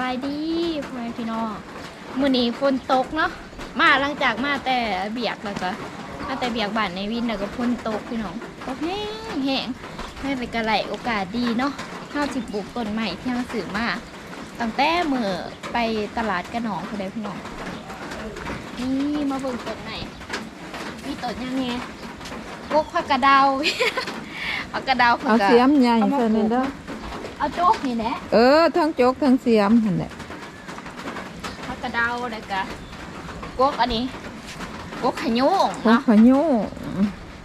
บายดีพ่อแม่พี่น้องมื้อนี้ฝนตกเนาะมาหลังจากมาแต่เบียกแล้วก็มาแต่เบียกบ้านในวินแล้วก็ฝนตกพี่น้องตกแห้งแห้งให้ไปกระไหลโอกาสดีเนาะข้าวสิปลูกต้นใหม่ที่เราซื้อมาตั้งแต่เมื่อไปตลาดกระหนองเขาได้พี่น้องนี่มาเบิ่งต้นใหม่มีต้นยังไงกกผักกระเดาผักกระเดาผักเอากระเสียมใหญ่เอามาเท่าปลูนั้นกเด้อ เอาโจ๊กนี่แหละเออ ทั้งโจกทั้งเสียมหั่นแหละผักกระเดาแล้วก็กกอันนี้กกขะโยงของเนาะพายุ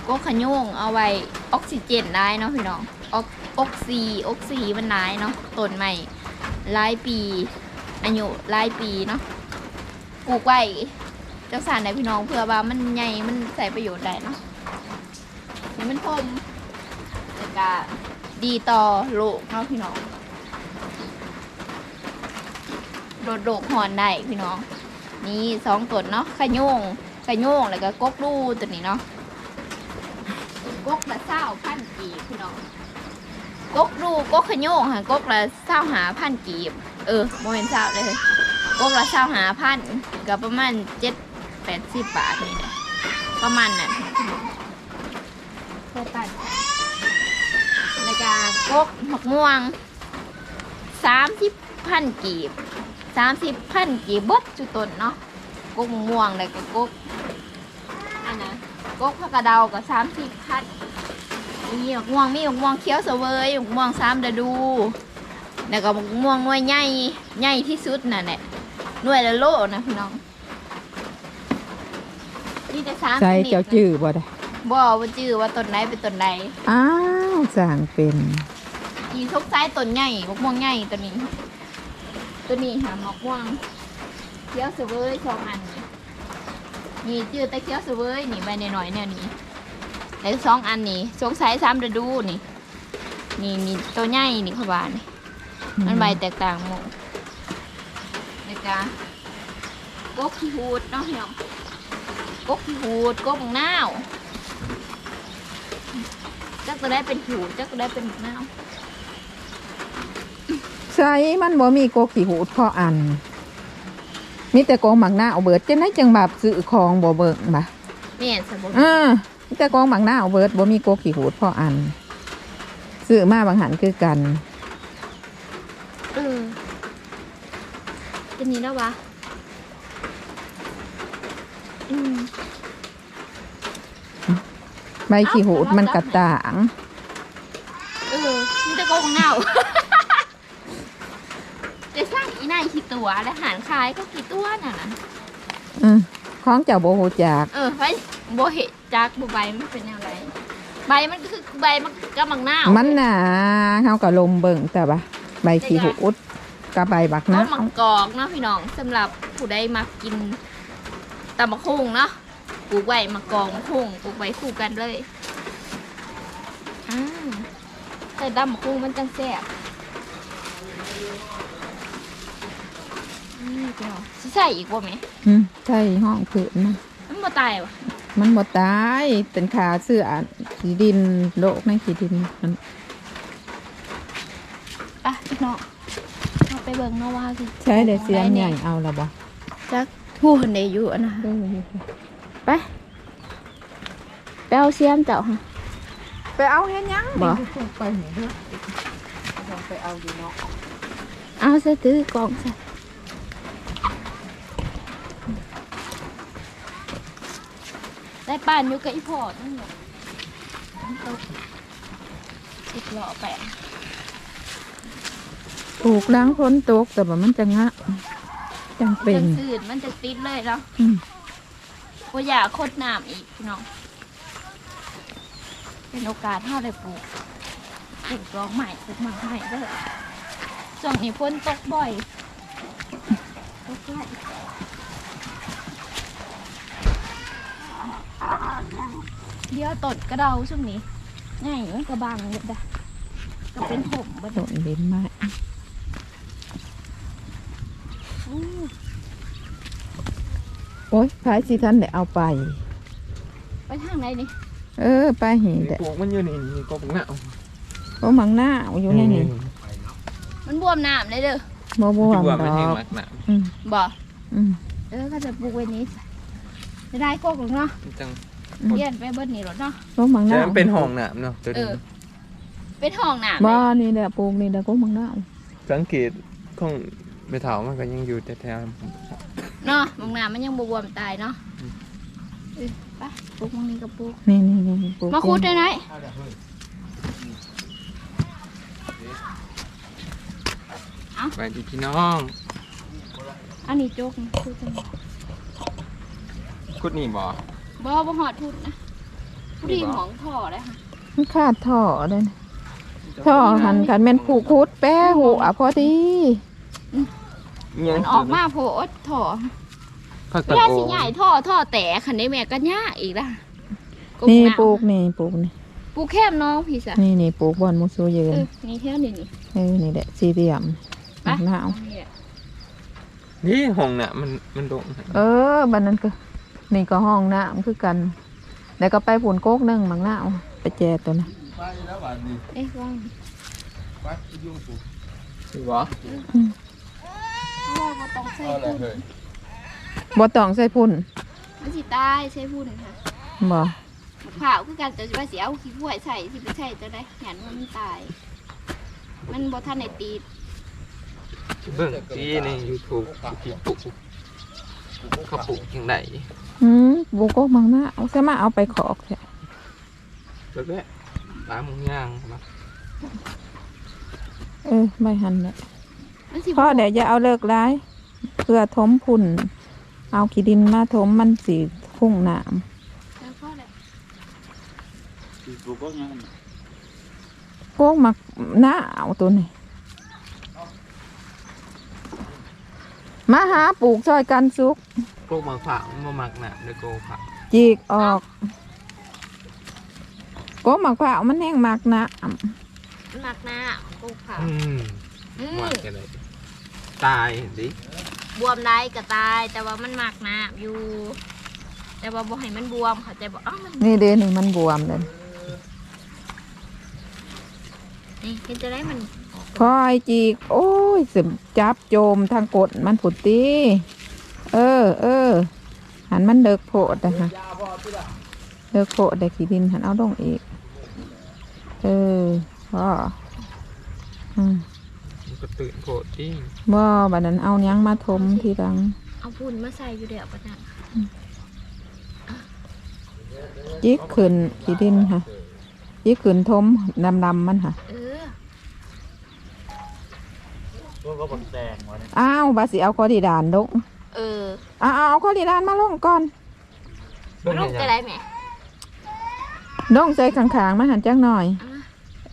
กกขะโยงเอาไว้ออกซิเจนได้เนาะพี่น้องออกออกซีออกซีมันได้เนาะต้นใหม่หลายปีอายุหลายปีเนาะปลูกไว้จักสารได้พี่น้องเพื่อว่ามันใหญ่มันใส่ประโยชน์ได้เนาะนี่มันพมแล้วก็ ดีต่อโลกเนาะพี่น้องลดโรคหอนได้พี่น้อง นี่สองตัวเนาะขยงขยงแล้วก็กกดูตัวนี้เนาะกกละเศร้าพันกีบพี่น้องกกดูกกขยงค่ะกกละเศร้าหาพันกีบ เออโมเมนต์เศร้าเลยกกละเศร้าหาพันก็ประมาณเจ็ดแปดสิบบาทนี่แหละประมาณนั้นเพื่อตัด แล้วก็กกหมกม่วงสามสิบพันกีบสามสิบพันกี่บดจุดต้นเนาะกกม่วงเลยก็กกอันนะกกผักกระเดาก็สามสิบพันมีหมกม่วงมีหมกม่วงเขียวเสวยหมกม่วงสามฤดูแล้วก็หมกม่วงหน่วยใหญ่ใหญ่ที่สุดน่ะเนี่ยหน่วยละโลนะพี่น้องนี่แต่สามใส่ชนิดเจ้าจื้อบ่ได้บ่ว่าจื้อว่าต้นไหนเป็นต้นใดอ้าว สร้างเป็นอีทุกไซส์ต้นใหญ่หมกม่วงใหญ่ตัวนี้ ตัวนี้หาหมกม่วงเขียวเสวยสองอันนี่นี่จืดแต่เขียวเสวยนี่ใบหน่อยๆเนี่ยนี่แล้วสองอันนี่สงสัยสามฤดูนี่ นี่นี่ตัวใหญ่นี่เขาบานนี่มันใบแตกต่างหมดนะจ๊ะกกขี้หูดเนาะพี่น้องกกขี้หูดกกหน้าว จักจะได้เป็นหูดจักจะได้เป็นหน้าวใส่มันบ่มีโกขี้หูดพออัน มีแต่กองหมักหน้าเอาเบิดจังไดจังแบบซื้อของบ่เบิ่งบ่เนี่ยสมบูรณ์อ่ามีแต่กองหมักหน้าเอาเบิดบ่มีโกขี้หูดพออันซื้อมาบางหันคือกันเออจะนี้แล้ววะอืม ใบขี้หูดมันกระต่าง เออมันจะโกงเงาจะสร้างอีนายกี่ตัวและหารขายก็กี่ตัวน่ะนะอืมของเจ้าบ่ฮู้จักเออไปโบเหตุจากบใบมันเป็นอะไร ใบมันก็คือใบมันกำลังหน้ามัมันน่ะเฮาก็ลมเบิ่งแต่ว่าใบขี้หูดกับใบบักต้นะนมังกอกเนาะพี่น้องสำหรับผู้ใดมากินตำมะคุงเนาะป ลูกไว้มะกอกมะคุงปลูกไว้คู่กันเลยอ่าแต่ตำมะคุงมันจังแซ่บนี่พี่น้องสิใส่อีกบ่ไหมอืมใช่ห้องผืนนะมันบ่ตายวะมันบ่ตายเป็นขาเสื้อขี้ดินโลกในขี้ดินมันไปพี่น้องเอาไปเบิ่งเนาะว่าสิใช้ได้เสียมใหญ่เอาละบ่จักผู้คนใดอยู่อะนะ เออไปไป เอาเสียมเจ้าค่ะไปเอาเฮ็ดหยังบ่ไปไหนเด้อต้องไปเอาอยู่เนาะเอาใส่ตื้อกล่องใส่ได้ป่านอยู่กับอีพอร์ตนั่นแหละมันตกสิบล้อแปะปลูกล้างพ้นตกแต่ว่ามันจะงะจังมัเป็นจะสื่นมันจะติดเลยเนาะอืม ว่าอยากโคตรน้ำอีกพี่น้อง เป็นโอกาสเท่าได้ปลูกปลูกร้องใหม่ปลูกหมากใหม่เด้อช่วงนี้ฝนตกบ่อยตกไหลเดี๋ยวตดกระเดาช่วงนี้ง่ายมันกระบังเยอะดะก็เป็นผมบัดโดนเบ็นไม้อู้โอ้ยพายสิท่านได้เอาไป ไปทางไหนนี่ เออไปเห็นแต่ปลูกมันอยู่นี่นี่ก็ปลูกหน้าโอ้หมังหน้าอยู่ในนี่มันบวมน้ำเลยเด้อบ่บวที่มบัวดมันอแห้งกมากหนาอืมบ่อืมเออก็จะปลูกไว้นี้จะได้กกหรอกเนาะมันจังเลี้ยนไปเบิดนี่หรอกเนาะกกมังแต่นาวมันเป็นห้องน้ำเนาะตัวเอนี้อเป็นห้องน้ำบ่เลยนี่แหละปลูกนี่แหละกกมังนาวสังเกตของไปเถามันก็ยังอยู่แต่แถวเนาะห้องน้ำมันยังบวมตายเนาะ เออไปปลูกมังนี้ก็ปลูกนี่นี่นี่ปลูกมาคุดได้ไหมไปดีพี่น้อง อันนี้โจกนะคุดจังหวะคุดนี่บ่บ่บ่หอดทุดนะผู้ดีหมองท่อเลยค่ะมันขาดท่อเลยนะท่อหันกันแม่นผูกคุดแป้หูอะพอดียังมันออกมาโผล่ท่อ ผักเวตะลาโกสิใหญ่ท่อท่อแตกคันได้แม่ก็ยากอีกละนี่ำปลูกนี่ปลูกนี่ปลูกแคบน้องพี่สะนี่นี่ปลูกบอนมุสูยืเอนอนี่เท่านี้นี่ เออนี่แหละสี่เหลี่ยมไปมังนาวนี่แหละนี่ห้องน่ะมันมันโด่งเออบันนั้นก็ นี่ก็ห้องน้ำคือกัน แล้วก็ไปผุนโกกหนึ่งมังนาวไปแจตัวนะเอ๊ะว่างคือบ่เพราะว่าบ่ต้องใส่พุ่น บ่ต้องใส่พุ่นมันสิตายใส่พุ่นค่ะบ่มะพร้าวคือกันแต่ว่าสิเอาขี้ห้วยใส่สิไปใส่จะได้เห็นว่ามันตาย มันบ่ทันได้ตีดเบิ่งที่ใน YouTube ที่ปลูกเขาปลูกจังไดอืมปลูกโกกมังนาวสามารถเอาไปขอกแท้แบบนี้ตามมึงย่างมาเออไม่หันแหละมันสิเพราะเดี๋ยวจะเอาเลิกร้ายเพื่อถมพุ่น เอาขี้ดินมาถมมันสีพุ่งน้แล้วก็แหละปลูกก็ยังำโกกมักหน้าเอาตัวนี้มาหาปลูกซอยกันสุกปลูกมะพร้าวมะมักน่ะเดยวโกผักจีกออกโกกมักเผาวมันแห้งมักนะมันหนักหน้าปลูกผักอืมอืหวานมกันเลยตายดิ บวมได้ก็ตาย แต่ว่ามันหมักหน้าอยู่ แต่ว่าบ่ให้มันบวมเขาใจบอกอ้าวมันนี่เดนี่มันบวมเลยนี่เห็นจะได้มันคอยจีกโอ้ยสึมจับโจมทางกดมันผุดตีเออเออหันมันเลิกโผดนะคะเลิกโผดได้ขี้ดินหันเอาลงอีก เออพ่ออืมมัน ก็ตื่นโผล่ที่บ่บัดนั้นเอาหยังมาทมทีหลัง เอาพุ่นมาใส่อยู่เดี๋ยวปะนังจิกขึ้นขี้ดินค่ะจิกขึ้นทมดำดำๆมันค่ะ เออพวกก็บักแดงวะเนี่ยอ้าวบาสิเอาคอดีดานลงเออเอาเอาเอาคอดีดานมาลงก่อนมันลูกจะได้ไหมลงใจขางๆมาหันจักหน่อยอะ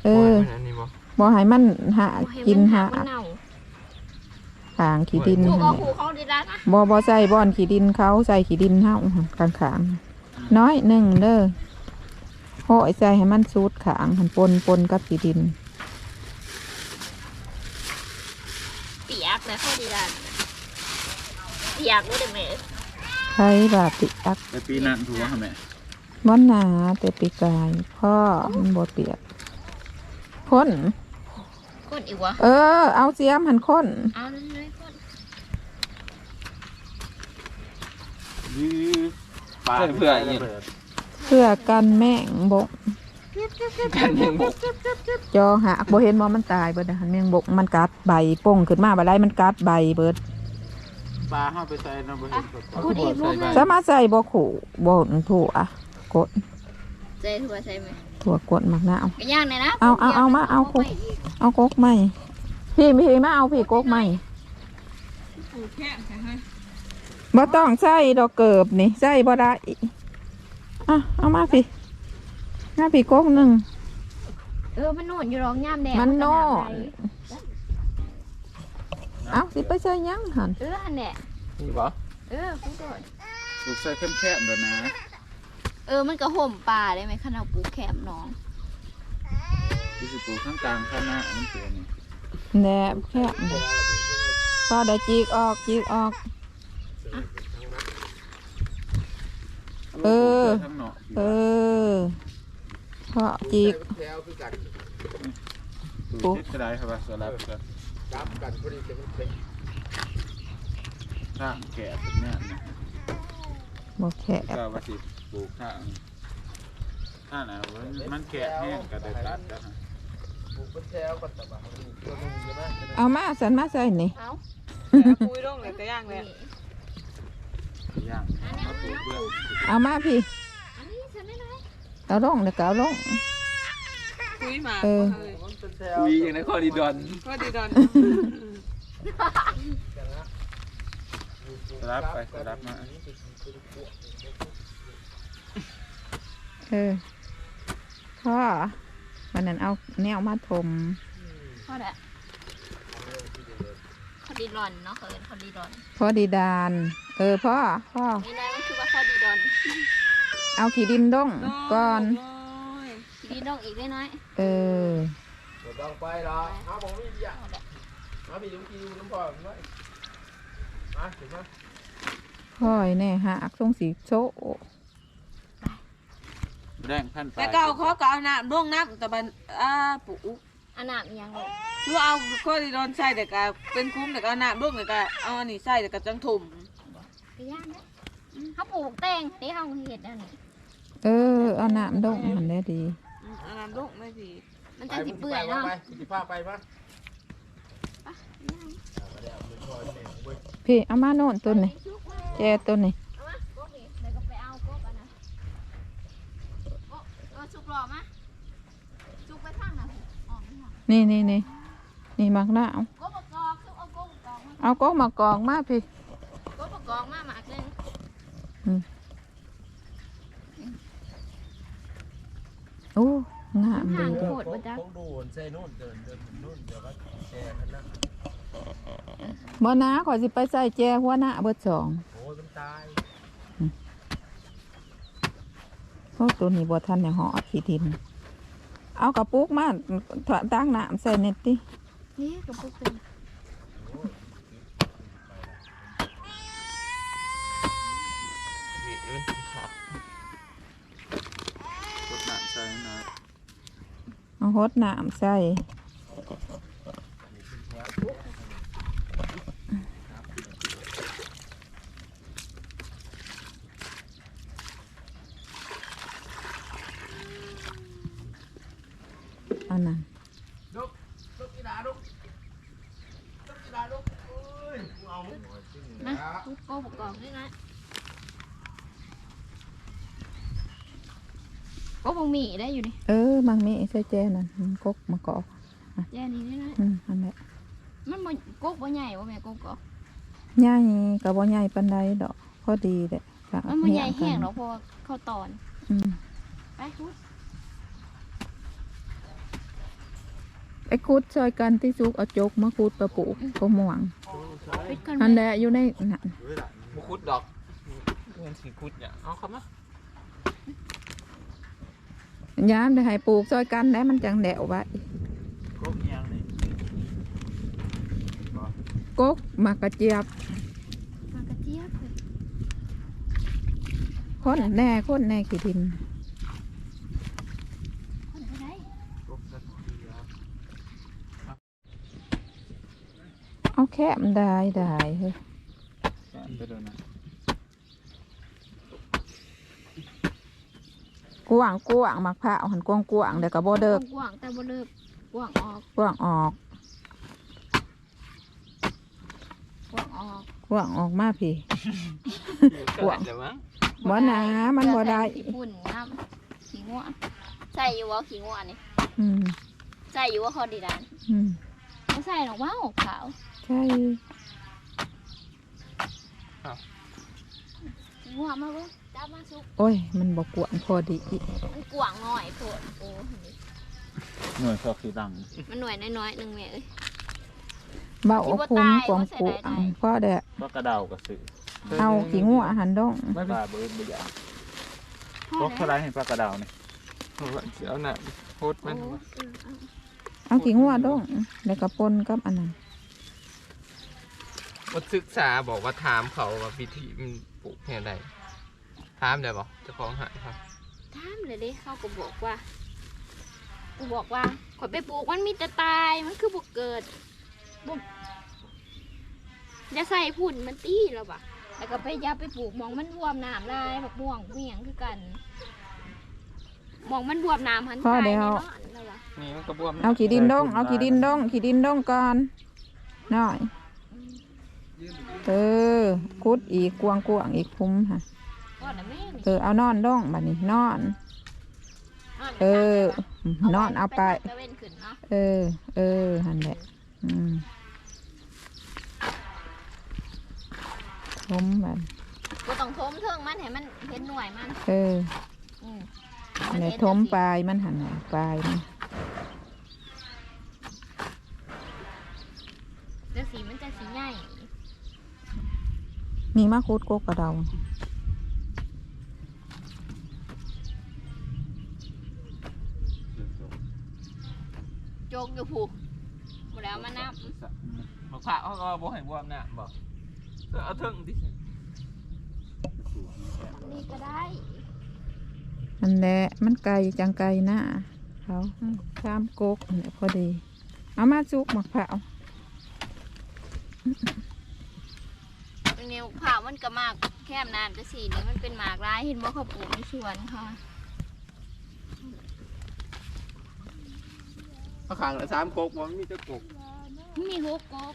เออ อันนี้บ่ บ่ให้มันหาบ่ให้กินมัหามันเน่าขางขี้ดินถูกหั่นเอาแหละหูเขาดีแล้วนะบ่บ่ใส่บ่อนขี้ดินเขาใส่ขี้ดินเฮาขางขางๆน้อยหนึ่งเด้อโหยใส่ให้มันสูดขางหันปนปนกับขี้ดินเปียกแล้วเขาดีแล้วเปียกรู้ได้ไหมใช้บาติอักแต่ปีนั้นถูกว่าแม่มันหนาแต่ปีกายพ่อมันบ่เปียกข้น ก้นอีกวะเออ เอาเสียมหันข้นเอาเลยๆก้นยื้อปลาเพื่ออีกเพื่อกันแม่งบกกันยังบกจอหักบ่เห็นว่ามันตายเบิดอะหันแมงบกมันกัดใบป่งขึ้นมาบ่ได้มันกัดใบเบิดปลาห้าไปใส่น้ำบะเห็นกับปลาพูดอีกลูกเลยสามารถใส่บ่ขู่บ่ถั่วกดใจถั่วใช่ไหมถั่วกดมักนาวก็ย่างเลยนะเอาเอาเอามาเอาคุก เอากกใหม่พี่พี่มาเอาพี่กกใหม่บ่ต้องใส่ดอกเกิบนี่ใส่บ่ได้อะเอามาพี่มาพี่กกหนึ่ง เออมันโน่นอยู่รองย่ามแดงมันโน่นก็ได้เอาสิไปใส่หยังหันเออหันแหละนี่บ่เออพูดก่อนปลูกใส่เข้มแคบเดี๋ยวนะ เออมันก็ห่มป่าได้ไหมขนาดปลูกแคมน้อง ที่สิปลูกข้างกลางข้างหน้ามันเสียนี่แหนบแค่พอได้จีกออกจีกออก เออข้างนอกเออพอจีกปลูกทิศกระไดครับว่าสลับกันจับกันพอดีจะมันเป็นข้างแก่แบบเนี้ยนะบ่แค่ก็ว่าสิปลูกข้างข้างไหนวะมันแก่แห้งก็ได้ตัดแล้วฮะปลูก เป็นแถวกันแต่ว่ามันมีตัวนึงใช่ไหมเอามาสันมาใส่นี่เอาคุยลงเลยก็ย่างเลยย่างมาปลูกเบื้องเอามาพี่อันนี้ฉันได้ไหมเอาลงเดี๋ยวก็เอาลงคุยมาเออเลยมันเป็นแถวคุยอย่างนั้นข้อดีดอนก็ดีดอนรับไปรับมาเออพ่อ วันนั้นเอาแนวมาถมพ่อแหละคอดีรอนเนาะเขินคอดีรอนพ่อดีดาน เออพ่อพ่อนี่นะมันคือว่าคอดีรอนเอาขี้ดินดงก่อนทีนี้น้องอีกได้น้อยเออเดี๋ยวต้องไปหรอเอาผมไม่อยากมาพี่ลุงกินน้ำพอผมไว้มาถึงมาพ่อยแน่ฮะอักทรงสีโช แรงพันปลาแต่เก่าเขาก็เอาน้ำร่วงน้ำแต่บันอ่าปุ๊อันนั้นยังเลยคือเอาก็ดีดอนใส่แต่ก็เป็นคุ้มแต่ก็เอาน้ำร่วงแต่ก็เอาอันนี้ใส่แต่ก็จังถุ่มไปย่างนะเขาปลูกแตงนี่เขาเห็ดอันนี้เออเอาน้ำดงมันได้ดีอืมเอาน้ำร่วงไม่สิมันจะสิเปื่อยเนาะไปสิพาไปปะพี่เอามาโน่นต้นนี่แจต้นนี่ เอามาโกบนี่เดี๋ยวก็ไปเอาโกบอันนั้นโกบเออสุก หล่อมะสุกไปข้างน่ะอ๋อไม่หรอกนี่นี่นี่นี่มักหน้าเอาโกบประกอบสุกเอาโกบประกอบมาเอาก็มากองมาพี่ โกบประกอบมาหมากเลยโอ้งามห่าดีงเด้อโคตรบ่จ๊ะคงดูใส่นู่นเดินเดินนู่นเดี๋ยวก็แชร์กันนะบ่นะขอยสิไปใส่แจหัวหน้าเบิดสองโอ้ยมันตาย เพราะตัวนี้บ่ทันในหอขี้ดิน เอากระปุกมาถตั้งน้ำใส่เน็ตตินี่กระปุกเป็นนี่มันขาดรดน้ำใส่หน่อยเอาหดน้ำใส่อันนั้น ลุกลุกกีฬาลุกลุกกีฬาลุกเอ้ยกูเอามึง นะทุกโกบประกอบนี่นะโกบห มี่ได้อยู่นี่เออมังมีใส่แจนั่นมันกกมากอกแย่นี้นี่นะอืมอันนั้นมันบ่โกบบ่ใหญ่บ่แม่โกบก็ใหญ่กับบ่ใหญ่ปานใดดอกพอดีแหละจ้ะมันบ่ใหญ่เหี่แห้ยงกัหรอกเพราะว่าเข้าตอน อืมไปพุดไอ้คุดซอยกันที่สุกเอาจกมาคุดประปุกก็ม่วงปิดก่อนอันแม่แดอยู่ในนั่นบุคุดดอกเงินสีคุดเนี่ยเอาเข้ามา ยามได้ให้ปลูกซอยกันได้มันจังแดวไว้กบเอียงนี่กกมากระเจี๊ยบมากระเจี๊ยบเลยคนแน่คนแน่ขี้ดินคนไปได้กบสักทีแล้วเอาแค่มนได้ได้เฮ้ยแกะไปดูนะ กวางกวางมักผ้าเอาหันกวางกวางเดี๋ยวก็บ่เดิกกว้างแต่บ่เลิกกว้างออกกวางออกกว้างออกกวางออกมาพี่กวางแต่ว่าบ่หนามันบ่ได้ขี้ฝุ่นน้ำขี้ง่วงใส่อยู่ว่าขี้ง่วงนี่อืมใส่อยู่ว่าคอดีดานอืมไม่ใส่หรอกว่าออกขาวใช่ขี้ง่วงมาเว้ย จับมาสุกโอ้ย มันบ่กวางพอดีมันกว้างหน่อยโพดโอ้หน่วยข้อคือดังมันหน่วยน้อยๆหนึงแม่เอ้ย เบาเอาคุ้มกวางกวางพ่อแดะก็กระเดากระสือเอาขี้งัวหันดงปลาเบิร์ดบ่อยากพ่กอบเท่าไรให้ปลากระเดาเนี่ยเอาละเสียวหน่ะโคตรโอ้มันเออเอาเอาขี้งัวดงแล้วก็ปนกับอันนั้นวัดศึกษาบอกว่าถามเขาว่าวิธีมันปลูกแค่ใด ถามได้บอกเจ้าของหายครับถามเลยเด้เขาก็บอกว่า กูบอกว่าข่อยไปปลูกมันมีแต่ตาย มันคือบ่เกิดจะใส่ผุ่นมันตี้แล้วปะแล้วก็ไปยับไปปลูกหมองมันบวมน้ำลายแบบม่วงเมียงคือกันหมองมันบวมน้ำหันพอตายแล้แน่วนอนแล้ววะนี่มันกระบวมเอาขี้ดินดงเอาขี้ดินดงขี้ดินดงก่อนหน่อย เออคุดอีกกวางกวางๆอีกคุ้มค่ะ ก็นะแม่นี่เออเอานอนดงบัดนี้นอน เออ นอนเอาไป ตะเวนขึ้นเนาะเออ เออหันแหละอืมทมแบบก็ต้องทมเทิงมันให้มันเห็นหน่วยมันเอออืมอันไหนทมปลายมันหันไหนปลายมันจะสีมันจะสีใหญ่มีมะคุดกกกระเดา จกอยู่ผูกหมดแล้วมานับมะพร้าวเขาก็บ่ให้บวมนะบ่เออเอาเถิงดินี่ก็ได้อันแหละมันไกลจังไกลหน้าเขาข้ามกกนั่นแหละพอดี เอามาจุกมะพร้าวเป็นแนวข่าวมันก็มากแคมน้ำจะสีนี่มันเป็นหมากร้ายเห็นว่าเขาปลูกในสวนค่ะ มะขางละสามโคกบ่มันมีแต่โคกมีฮกกบ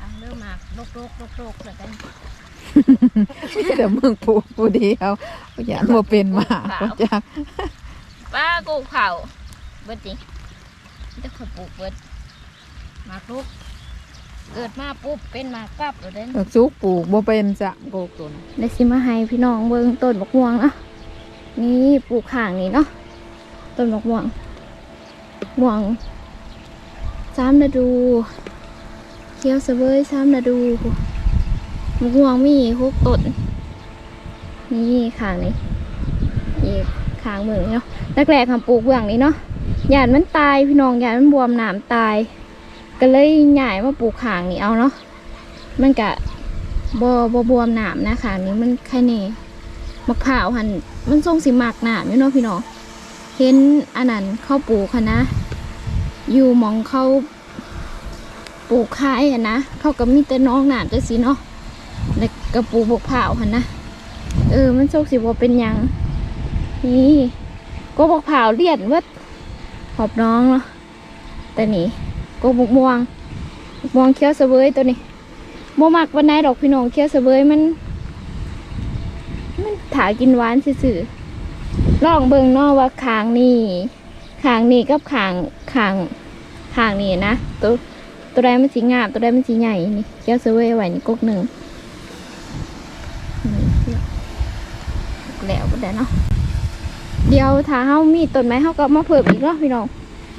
อะเริ่มมากโรคโรคโรคโรคแล้วกันเดี๋ยวมึงปลูกผู้เดียวอย่ามาเป็นหมาก็จักป้ากูเผาเบิดดิจะขอยปลูกเบิดห มากรุก เกิดมาปุ๊บเป็นหมากกลับเลยเด้นเออจุกปลูกบ่เป็นจะปลูกตัวนี้ได้สิมาให้พี่น้องเบิ่งต้นบักม่วงเนาะนี่ปลูกข้างนี่เนาะต้นบักม่วงม่วงสามฤดูเขียวเสวยสามฤดูบักม่วงมีหกต้นนี่ข้างนี้อีกข้างเมืองเนาะแรกๆทำปลูกเบื้องนี้เนาะหยาดมันตายพี่น้องหยาดมันบวมหนามตาย ก็เลยใหญ่มาปลูกขางนี้เอาเนาะมันกะบอบอบวมหนามนะค่ะนี้มันแค่นี้มะพร้าวหันมันทรงสีหมากหนามอยู่เนาะพี่น้องเห็นอันนั้นเข้าปลูกค่ะนะ อยู่มองเข้าปลูกขายอะนะเขาก็มีแต่น้องหนามจังสิเนาะแล้วก็ปลูกมะพร้าวหันนะเออ มันทรงสีบเป็นยัง นี่ก็มะพร้าวเลียนวัดขอบน้องเนาะแต่นี่ ก็มะม่วงม่วงเขียวเสวยตัวนี้บ่มักวันไหนดอกพี่น้องเคี้ยวเสะเบยมัน มันถากินหวานซื่อๆลองเบิ่งนาะว่าขางนี่ขางนี่กับขางขางขางนี่นะตัวตัวใดมันสีงามตัวใดมันสีใหญ่นี่เคี้ยวเสะเบยไหวนี่กกหนึ่งนี่แล้วก็ได้เนาะเดี๋ยวถ้าเฮามีต้นไม้เฮาก็มาเพิ่มอีกเนาะพี่น้อง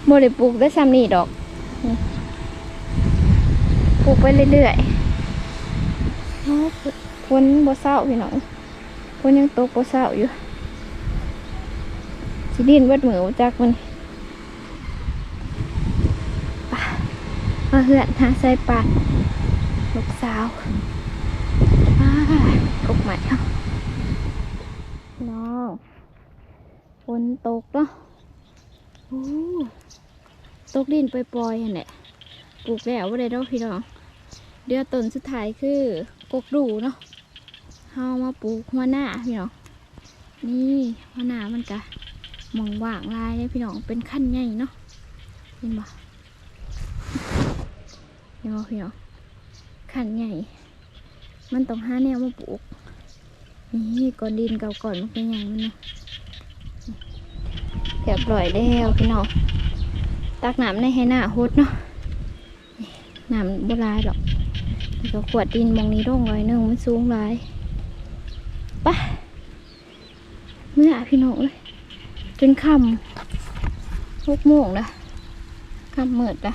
บ่ได้ปลูกได้ซ้ำนี่ดอก กไปเรื่อยๆฝนบ่เศร้าพี่น้องฝนยังตกบ่เศร้าอยู่สิดินเบิดมือจักมันป่ะมาเหือนหาใส่ปานลูกสาวกกใหม่เนาะน้องฝนตกเนาะโอ้ตกดินปล่อยๆหั่นแหละปลูกแล้วบ่ได้ดอกพี่น้อง เดือนต้นสุดท้ายคือกกดูเนาะเฮามาปลูกหัวหน้าพี่น้องนี่หัวหน้ามันกะมองว่างลายเลยพี่น้องเป็นขั้นใหญ่เนาะเห็นบ่เห็นบ่พี่น้องขั้นใหญ่ มันต้องห้าแนวมาปลูกนี่ก่อนดินเก่าก่อนมันเป็นย่างมันเนาะเรียบร้อยแล้วพี่น้องตักน้ำในให้หน้าฮดเนาะน้ำโบราณหรอก เดี๋ยวขวดดินมองนี้ร่องรอยหนึ่งมันสูงหลายปะเมื่อพี่น้องเลยจนค่ำหกโมงละค่ำมืดละ